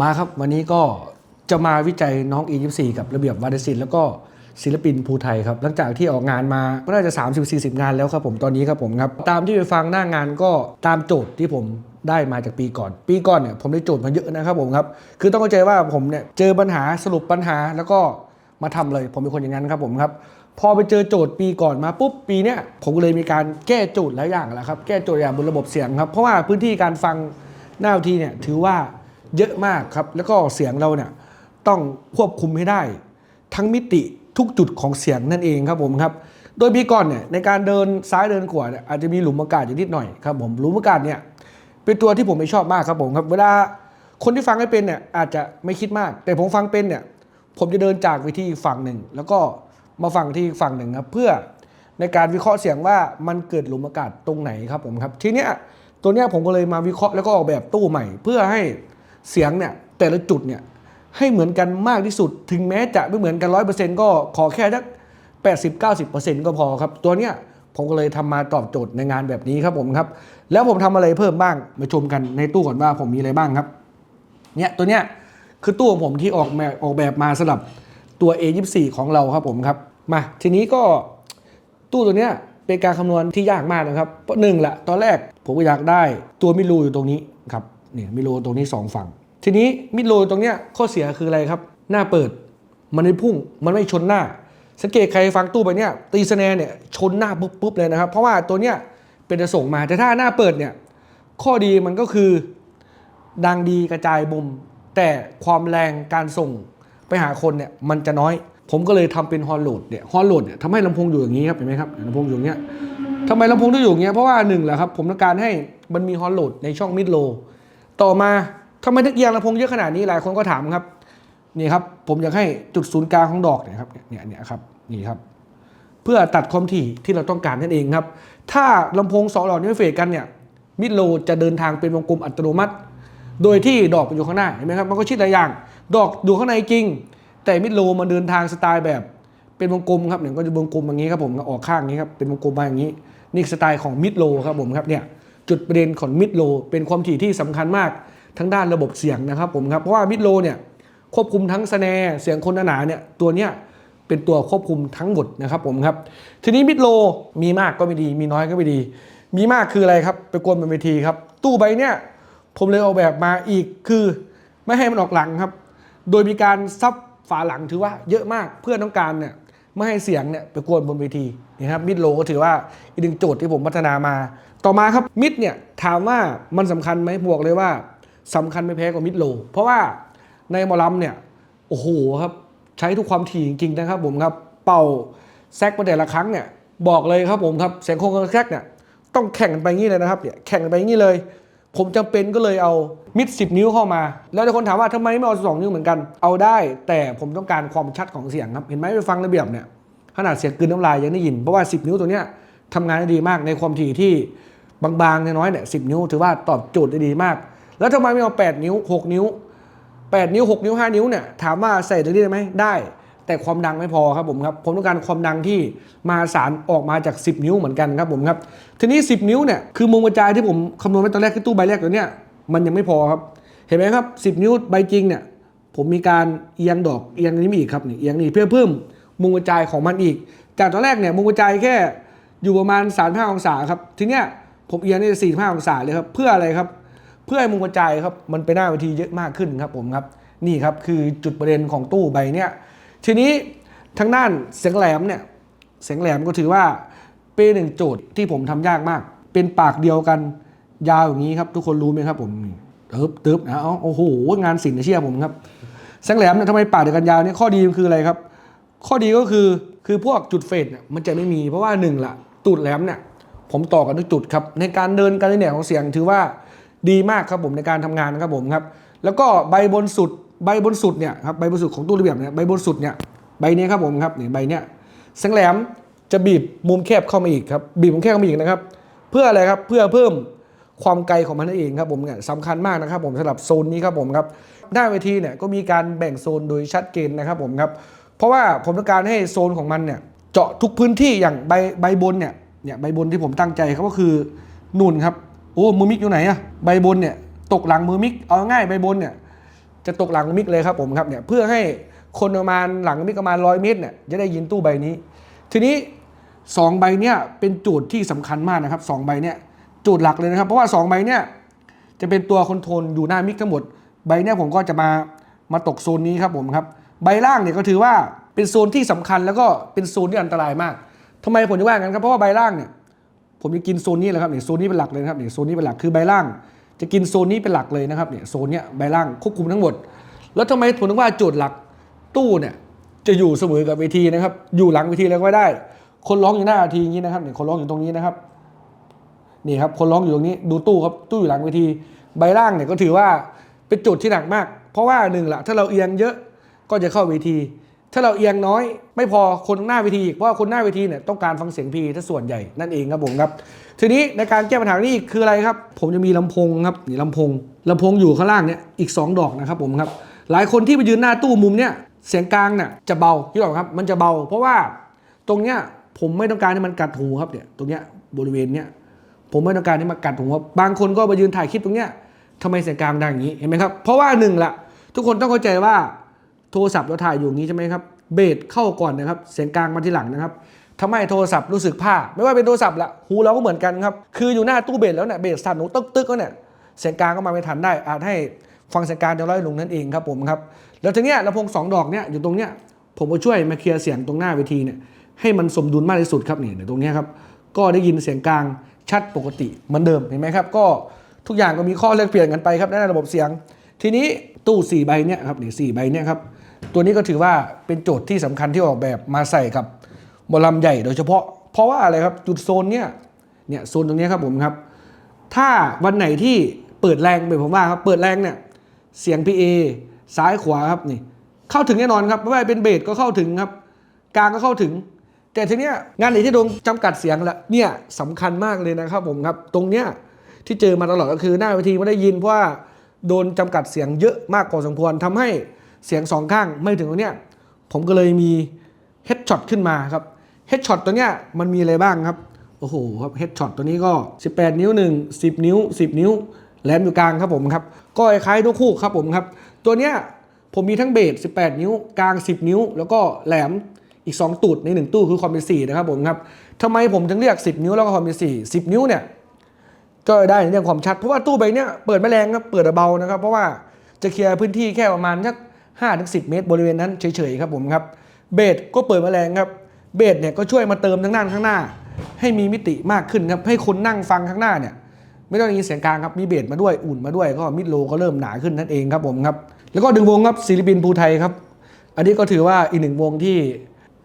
มาครับวันนี้ก็จะมาวิจัยน้อง E24 กับระเบียบวาดศิลป์แล้วก็ศิลปินภูไทยครับหลังจากที่ออกงานมาก็น่าจะ 30-40 งานแล้วครับผมตอนนี้ครับผมครับตามที่ไปฟังหน้างานก็ตามโจทย์ที่ผมได้มาจากปีก่อน ปีก่อนเนี่ยผมได้โจทย์มาเยอะนะครับผมครับคือต้องเข้าใจว่าผมเนี่ยเจอปัญหาสรุปปัญหาแล้วก็มาทำเลย ผมเป็นคนอย่างนั้นครับผมครับพอไปเจอโจทย์ปีก่อนมาปุ๊บปีเนี้ยผมก็เลยมีการแก้โจทย์หลายอย่างแหละครับแก้โจทย์อย่างบนระบบเสียงครับเพราะว่าพื้นที่การฟังหน้าทีเนี่ยถือว่า เยอะมากครับ แล้วก็เสียงเราเนี่ยต้องควบคุมให้ได้ ทั้งมิติทุกจุดของเสียงนั่นเองครับผมครับ โดยปีก่อนเนี่ยในการเดินซ้ายเดินขวาเนี่ยอาจจะมีหลุมอากาศอยู่นิดหน่อยครับผมหลุมอากาศเนี่ยเป็นตัวที่ผมไม่ชอบมากครับผมครับ เวลาคนที่ฟังไม่เป็นเนี่ยอาจจะไม่คิดมาก แต่ผมฟังเป็นเนี่ยผมจะเดินจากไปที่ฝั่งหนึ่ง แล้วก็มาฟังที่ฝั่งหนึ่งครับเพื่อในการวิเคราะห์เสียงว่ามันเกิดหลุมอากาศตรงไหนครับผมครับทีเนี้ยตัวเนี้ยผมก็เลยมาวิเคราะห์แล้วก็ออกแบบตู้ใหม่ เพื่อให้ เสียงเนี่ยแต่ละจุดเนี่ยให้เหมือนกันมากที่สุด ถึงแม้จะไม่เหมือนกันร้อยเปอร์เซ็นต์ก็ขอแค่สักแปดสิบเก้าสิบเปอร์เซ็นต์ก็พอครับ ตัวเนี้ยผมก็เลยทำมาตอบโจทย์ในงานแบบนี้ครับผมครับ แล้วผมทำอะไรเพิ่มบ้างมาชมกันในตู้ก่อนว่าผมมีอะไรบ้างครับเนี่ยตัวเนี้ยคือตู้ของผมที่ออกแบบออกแบบมาสำหรับตัว A24 ของเราครับผมครับมาทีนี้ก็ตู้ตัวเนี้ยเป็นการคำนวณที่ยากมากนะครับเพราะหนึ่งละตอนแรกผมก็อยากได้ตัวมิดรูอยู่ตรงนี้ครับ นี่มิดรูตรงนี้สองฝั่ง ทีนี้มิดรูตรงเนี้ยข้อเสียคืออะไรครับ หน้าเปิดมันไม่พุ่งมันไม่ชนหน้า สังเกตใครฟังตู้ไปเนี่ยตีสแนเนี่ยชนหน้าปุ๊บปุ๊บเลยนะครับ เพราะว่าตัวเนี้ยเป็นจะส่งมาแต่ถ้าหน้าเปิดเนี่ยข้อดีมันก็คือ ดังดีกระจายมุม แต่ความแรงการส่งไปหาคนเนี่ยมันจะน้อย ผมก็เลยทำเป็นฮอลโหลดเนี่ยฮอลโหลดเนี่ยทำให้ลำโพงอยู่อย่างนี้ครับเห็นไหมครับลำโพงอยู่อย่างเงี้ยทำไมลำโพงต้องอยู่อย่างเงี้ยเพราะว่าหนึ่งแหละครับผมต้องการให้มันมีฮอลโหลดในช่องมิดโล ต่อมาทำไมถึงเอียงลำโพงเยอะขนาดนี้หลายคนก็ถามครับนี่ครับผมอยากให้จุดศูนย์กลางของดอกเนี่ยครับเนี่ยเนี่ยครับนี่ครับ เพื่อตัดความถี่ที่เราต้องการนั่นเองครับ ถ้าลำโพงสองหลอดนี้เฟดกันเนี่ยมิดโลจะเดินทางเป็นวงกลมอัตโนมัติ โดยที่ดอกมันอยู่ข้างหน้าเห็นไหมครับมันก็ชิดหลายอย่าง ดอกอยู่ข้างในจริง แต่มิดโลมันเดินทางสไตล์แบบเป็นวงกลมครับเนี่ยก็จะวงกลมอย่างนี้ครับผมออกข้างนี้ครับเป็นวงกลมมาอย่างนี้ นี่สไตล์ของมิดโลครับผมครับเนี่ย จุดประเด็นของมิดโลเป็นความถี่ที่สำคัญมากทั้งด้านระบบเสียงนะครับผมครับเพราะว่ามิดโลเนี่ยควบคุมทั้งสแนร์เสียงคนหนาเนี่ยตัวเนี้ยเป็นตัวควบคุมทั้งหมดนะครับผมครับ ทีนี้มิดโลมีมากก็ไม่ดี มีน้อยก็ไม่ดี มีมากคืออะไรครับ ไปกวนบนเวทีครับ ตู้ใบเนี้ยผมเลยออกแบบมาอีกคือไม่ให้มันออกหลังครับ โดยมีการซับฝาหลังถือว่าเยอะมากเพื่อต้องการเนี่ย ไม่ให้เสียงเนี่ยไปกวนบนเวทีนะครับมิดโลก็ถือว่าอีกหนึ่งโจทย์ที่ผมพัฒนามา ต่อมาครับมิดเนี่ยถามว่ามันสำคัญไหมบอกเลยว่าสำคัญไม่แพ้กว่ามิดโล เพราะว่าในมอลัมเนี่ยโอ้โหครับใช้ทุกความถี่จริงๆนะครับผมครับเป่าแซกมาแต่ละครั้งเนี่ยบอกเลยครับผมครับเสียงโค้งกระแซกเนี่ยต้องแข่งกันไปงี้เลยนะครับเนี่ยแข่งกันไปงี้เลย ผมจำเป็นก็เลยเอามิดสิบนิ้วเข้ามา แล้วแต่คนถามว่าทำไมไม่เอาสองนิ้วเหมือนกัน เอาได้ แต่ผมต้องการความชัดของเสียงครับ เห็นไหมไปฟังระเบียบเนี่ยขนาดเสียงกลืนน้ำลายยังได้ยิน เพราะว่า 10 นิ้วตัวเนี้ยทำงานได้ดีมากในความถี่ที่บางๆน้อยๆเนี่ยสินิ้ว ถือว่าตอบโจทย์ได้ดีมาก แล้วทำไมไม่เอา 8 นิ้ว 6 นิ้ว 8 นิ้ว 6 นิ้ว 5 นิ้วเนี่ยถามว่าใส่ตรงนี้ได้ไหมได้ แต่ความดังไม่พอครับผมครับผมต้องการความดังที่มาสารออกมาจาก 10 นิ้วเหมือนกันครับผมครับทีนี้ 10 นิ้วเนี่ยคือมุมกระจายที่ผมคำนวณไว้ตอนแรกคือตู้ใบแรกตัวเนี้ยมันยังไม่พอครับเห็นไหมครับ 10 นิ้วใบจริงเนี่ยผมมีการเอียงดอกเอียงนี้มีอีกครับนี่เอียงนี่เพื่อเพิ่มมุมกระจายของมันอีก จากตอนแรกเนี่ยมุมกระจายแค่อยู่ประมาณ35องศาครับทีเนี้ยผมเอียงนี่45องศาเลยครับเพื่ออะไรครับ เพื่อให้มุมกระจายครับมันไปหน้าเวทีเยอะมากขึ้นครับผมครับนี่ครับคือจุดประเด็นของตู้ใบเนี้ย ทีนี้ทางด้านเสียงแหลมเนี่ยเสียงแหลมก็ถือว่าเป็นหนึ่งโจทย์ที่ผมทำยากมาก เป็นปากเดียวกันยาวอย่างนี้ครับ ทุกคนรู้ไหมครับผมนี่ตึ๊บตึ๊บนะเอโอ้โหงานศิลป์เชื่อผมครับเสียงแหลมเนี่ยทำไมปากเดียวกันยาวเนี่ยข้อดีมันคืออะไรครับ ข้อดีก็คือคือพวกจุดเฟดเนี่ยมันจะไม่มีเพราะว่าหนึ่งละตูดแหลมเนี่ยผมต่อกันทุกจุดครับในการเดินการเนแหนของเสียงถือว่าดีมากครับผมในการทำงานครับผมครับ แล้วก็ใบบนสุด ใบบนสุดเนี่ยครับใบบนสุดของตู้ระเบียบเนี่ยใบบนสุดเนี่ยใบนี้ครับผมครับเนี่ยใบเนี้ยแสงแหลมจะบีบมุมแคบเข้ามาอีกครับบีบมุมแคบเข้ามาอีกนะครับ เพื่ออะไรครับเพื่อเพิ่มความไกลของมันนั่นเองครับผมเนี่ยสำคัญมากนะครับผมสำหรับโซนนี้ครับผมครับหน้าเวทีเนี่ยก็มีการแบ่งโซนโดยชัดเจนนะครับผมครับเพราะว่าผมต้องการให้โซนของมันเนี่ยเจาะทุกพื้นที่อย่างใบใบบนเนี่ยเนี่ยใบบนที่ผมตั้งใจครับก็คือนุ่นครับโอ้มือมิกอยู่ไหนอะใบบนเนี่ยตกหลังมือมิกเอาง่ายใบบนเนี่ย จะตกหลังมิกเลยครับผมครับเนี่ยเพื่อให้คนประมาณหลังมิกประมาณร้อยเมตรเนี่ยจะได้ยินตู้ใบนี้ ทีนี้สองใบเนี่ยเป็นโจทย์ที่สำคัญมากนะครับสองใบเนี่ยโจทย์หลักเลยนะครับ เพราะว่าสองใบเนี่ยจะเป็นตัวคอนโทรลอยู่หน้ามิกทั้งหมด ใบเนี่ยผมก็จะมามาตกโซนนี้ครับผมครับใบล่างเนี่ยก็ถือว่าเป็นโซนที่สำคัญแล้วก็เป็นโซนที่อันตรายมากทำไมผมจะว่างั้นครับเพราะว่าใบล่างเนี่ยผมจะกินโซนนี้แหละครับเนี่ยโซนนี้เป็นหลักเลยครับเนี่ยโซนนี้เป็นหลักคือใบล่าง จะกินโซนนี้เป็นหลักเลยนะครับเนี่ยโซนเนี้ยใบล่างควบคุมทั้งหมด แล้วทำไมผมถึงว่าโจทย์หลักตู้เนี่ยจะอยู่เสมอกับเวทีนะครับ อยู่หลังเวทีแล้วก็ได้ คนร้องอยู่หน้าเวทีอย่างนี้นะครับเนี่ยคนร้องอยู่ตรงนี้นะครับนี่ครับคนร้องอยู่ตรงนี้ดูตู้ครับตู้อยู่หลังเวที ใบล่างเนี่ยก็ถือว่าเป็นจุดที่หนักมาก เพราะว่าหนึ่งละถ้าเราเอียงเยอะก็จะเข้าเวที ถ้าเราเอียงน้อยไม่พอคนหน้าเวทีอีกเพราะคนหน้าเวทีเนี่ยต้องการฟังเสียงพีถ้าส่วนใหญ่นั่นเองครับผมครับ ทีนี้ในการแก้ปัญหานี้คืออะไรครับ ผมจะมีลำโพงครับนี่ลำโพงลำโพงอยู่ข้างล่างเนี่ยอีก 2 ดอกนะครับผมครับหลายคนที่ไปยืนหน้าตู้มุมเนี่ยเสียงกลางเนี่ยจะเบาที่บอกครับ มันจะเบา เพราะว่าตรงเนี้ยผมไม่ต้องการให้มันกัดหูครับเนี่ยตรงเนี้ยบริเวณเนี้ยผมไม่ต้องการให้มากัดผมว่าบบางคนก็มายืนถ่ายคลิปตรงเนี้ยทำไมเสียงกลางดังอย่างนี้เห็นไหมครับเพราะว่าหนึ่งละทุกคนต้องเข้าใจว่า โทรศัพท์เราถ่ายอยู่งนี้ใช่ไหมครับเบสเข้าก่อนนะครับ เสียงกลางมาทีหลังนะครับทำให้โทรศัพท์รู้สึกผ้า ไม่ว่าเป็นโทรศัพท์ละหูเราก็เหมือนกันครับ คืออยู่หน้าตู้เบสแล้วเนี่ยเบสสั่นหูตึ๊กตึ๊กแล้วเนี่ยเสียงกลางก็มาไม่ทันได้ อาจให้ฟังเสียงกลางจะร้อยลงนั่นเองครับผมครับแล้วทีเนี้ยลำโพงสองดอกเนี่ยอยู่ตรงเนี้ยผมก็ช่วยมาเคลียร์เสียงตรงหน้าเวทีเนี่ยให้มันสมดุลมากที่สุดครับนี่เดี๋ยวตรงเนี้ยครับก็ได้ยินเสียงกลางชัดปกติเหมือนเดิมเห็นไหมครับ ก็ทุกอย่างก็มีข้อแลกเปลี่ยนกันไปครับในระบบเสียง ทีนี้ตู้4ใบเนี่ยครับนี่สี่ใบเนี่ยครับ ตัวนี้ก็ถือว่าเป็นโจทย์ที่สำคัญที่ออกแบบมาใส่กับหมอลำใหญ่โดยเฉพาะ เพราะว่าอะไรครับจุดโซนเนี่ยเนี่ยโซนตรงนี้ครับผมครับ ถ้าวันไหนที่เปิดแรงแบบผมว่าครับเปิดแรงเนี่ยเสียง PA ซ้ายขวาครับนี่เข้าถึงแน่นอนครับไม่ว่าเป็นเบสก็เข้าถึงครับกลางก็เข้าถึง แต่ทีเนี้ยงานไหนที่โดนจำกัดเสียงละเนี่ยสำคัญมากเลยนะครับผมครับ ตรงเนี้ยที่เจอมาตลอดก็คือหน้าเวทีไม่ได้ยินเพราะว่าโดนจำกัดเสียงเยอะมากพอสมควรทำให้ เสียงสองข้างไม่ถึงตรงเนี้ยผมก็เลยมีเฮดช็อตขึ้นมาครับเฮดช็อตตัวเนี้ยมันมีอะไรบ้างครับ โอ้โหครับเฮดช็อตตัวนี้ก็ 18 นิ้ว 1 10 นิ้ว 10 นิ้วแหลมอยู่กลางครับผมครับก็คล้ายๆนกคู่ครับผมครับ ตัวเนี้ยผมมีทั้งเบส18 นิ้ว กลาง 10 นิ้ว แล้วก็แหลมอีก 2 ตูดใน 1 ตู้คือคอมเป็น4นะครับผมครับทำไมผมถึงเรียก 10 นิ้วแล้วก็คอมเป็น4 10 นิ้วเนี่ยก็ได้ในเรื่องความชัดเพราะว่าตู้ใบเนี้ยเปิดไม่แรงครับเปิดเบานะครับ เพราะว่าจะเคลียร์พื้นที่แค่ประมาณสัก 5ถึง10 เมตร บริเวณนั้นเฉยๆครับผมครับเบสก็เปิดมาแรงครับเบสเนี่ยก็ช่วยมาเติมทั้งด้านข้างหน้า ให้มีมิติมากขึ้นครับให้คนนั่งฟังข้างหน้าเนี่ยไม่ต้องได้ยินเสียงกลางครับมีเบสมาด้วยอุ่นมาด้วยก็มิดโลก็เริ่มหนาขึ้นนั่นเองครับผมครับแล้วก็ดึงวงครับศิลปินภูไทยครับ อันนี้ก็ถือว่าอีกหนึ่งวงที่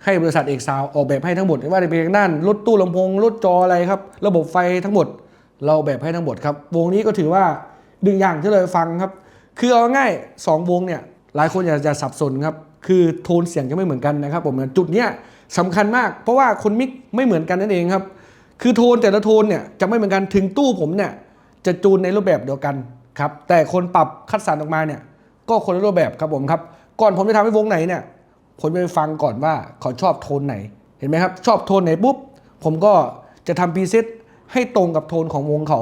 ให้บริษัทเอกซาวออกแบบให้ทั้งหมดไม่ว่าจะเป็นทางด้านรถตู้ลำโพงรถจออะไรครับระบบไฟทั้งหมด เราออกแบบให้ทั้งหมดครับวงนี้ก็ถือว่าดึงอย่างที่เราฟังครับ คือเอาง่ายๆสองวงเนี่ย หลายคนอาจจะสับสนครับ คือโทนเสียงจะไม่เหมือนกันนะครับผมจุดเนี้ยสำคัญมาก เพราะว่าคนมิกไม่เหมือนกันนั่นเองครับ คือโทนแต่ละโทนเนี่ยจะไม่เหมือนกันถึงตู้ผมเนี่ยจะจูนในรูปแบบเดียวกันครับแต่คนปรับคัดสรรออกมาเนี่ยก็คนละรูปแบบครับผมครับ ก่อนผมจะทำให้วงไหนเนี่ยผมจะไปฟังก่อนว่าเขาชอบโทนไหนเห็นไหมครับ ชอบโทนไหนปุ๊บผมก็จะทำพรีเซตให้ตรงกับโทนของวงเขา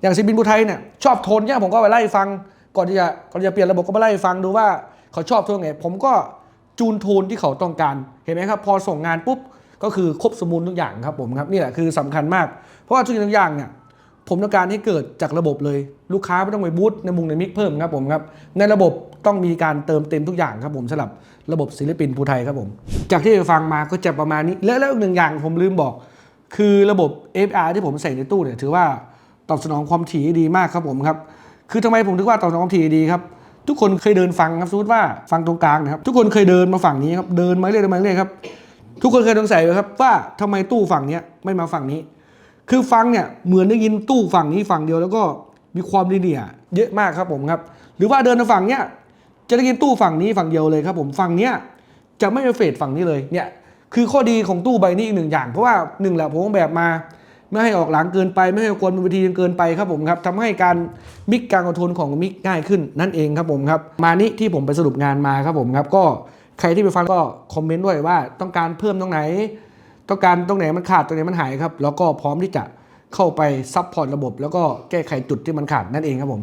อย่างศิลปินภูไทยเนี่ยชอบโทนเนี่ยผมก็ไปไล่ฟัง ก่อนที่จะก่อนที่จะเปลี่ยนระบบก็ไปไล่ฟังดูว่าเขาชอบโทนไหนผมก็จูนโทนที่เขาต้องการเห็นไหมครับ พอส่งงานปุ๊บก็คือครบสมบูรณ์ทุกอย่างครับผมครับนี่แหละคือสำคัญมาก เพราะว่าทุกสิ่งอย่างเนี่ยผมต้องการให้เกิดจากระบบเลย ลูกค้าไม่ต้องไปบูตในมุงในมิกเพิ่มครับผมครับในระบบต้องมีการเติมเต็มทุกอย่างครับผมสำหรับระบบศิลปินภูไทยครับผม จากที่ฟังมาก็จะประมาณนี้ และแล้วอีกหนึ่งอย่างผมลืมบอก คือระบบ FR ที่ผมใส่ในตู้เนี่ยถือว่าตอบสนองความถี่ดีมากครับผมครับ คือทำไมผมถึงว่าตอบสองความถี่ดีครับทุกคนเคยเดินฟังครับสมมติว่าฟังตรงกลางนะครับ ทุกคนเคยเดินมาฝั่งนี้ครับเดินมาเรื่อยๆมาเรื่อยครับ ทุกคนเคยสงสัยไหมครับว่าทำไมตู้ฝั่งนี้ไม่มาฝั่งนี้ คือฟังเนี่ยเหมือนได้ยินตู้ฝั่งนี้ฝั่งเดียวแล้วก็มีความลีเนียเยอะมากครับผมครับ หรือว่าเดินมาฝั่งเนี้ยจะได้ยินตู้ฝั่งนี้ฝั่งเดียวเลยครับ ผมฝั่งเนี้ยจะไม่เฟดฝั่งนี้เลยเนี่ยคือข้อดีของตู้ใบนี้อีกหนึ่งอย่าง เพราะว่าหนึ่งแหละผมออกแบบมา ไม่ให้ออกหลังเกินไป ไม่ให้กวนบนเวทีจนเกินไปครับผมครับทำให้การมิกการคอนโทรลของมิกง่ายขึ้นนั่นเองครับผมครับ มานี้ที่ผมไปสรุปงานมาครับผมครับ ก็ใครที่ไปฟังก็คอมเมนต์ด้วยว่าต้องการเพิ่มตรงไหน ต้องการตรงไหนมันขาดตรงไหนมันหายครับ แล้วก็พร้อมที่จะเข้าไปซับพอร์ตระบบ แล้วก็แก้ไขจุดที่มันขาดนั่นเองครับผม